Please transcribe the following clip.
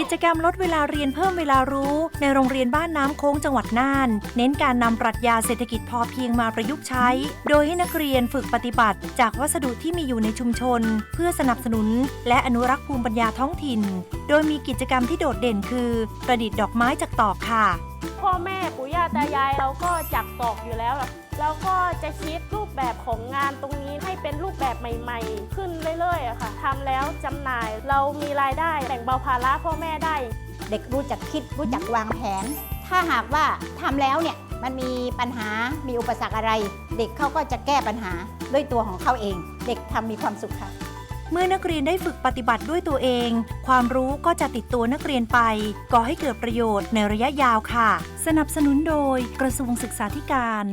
กิจกรรมลดเวลาเรียนเพิ่มเวลารู้ ในโรงเรียนบ้านน้ำโค้งจังหวัดน่าน เน้นการนำปรัชญาเศรษฐกิจพอเพียงมาประยุกต์ใช้ โดยให้นักเรียนฝึกปฏิบัติ จากวัสดุที่มีอยู่ในชุมชน เพื่อสนับสนุน และอนุรักษ์ภูมิปัญญาท้องถิ่น โดยมีกิจกรรมที่โดดเด่นคือ ประดิษฐ์ดอกไม้จากตอกค่ะ พ่อแม่ปู่ย่าตายายเราก็จัก ตอกอยู่แล้วล่ะเราก็จะคิดรูปแบบของงานตรงนี้ให้เป็นรูปแบบใหม่ ๆ ขึ้นเรื่อยๆอะค่ะทำแล้วจำหน่ายเรามีรายได้แบ่งเบาภาระพ่อแม่ได้ เด็กรู้จักคิดรู้จักวางแผน ถ้าหากว่าทำแล้วเนี่ยมันมีปัญหา มีอุปสรรคอะไร เด็กเขาก็จะแก้ปัญหาด้วยตัวของเขาเอง เด็กทำมีความสุขค่ะ เมื่อนักเรียนได้ฝึกปฏิบัติด้วยตัวเอง ความรู้ก็จะติดตัวนักเรียนไป ก่อให้เกิดประโยชน์ในระยะยาวค่ะ สนับสนุนโดยกระทรวงศึกษาธิการ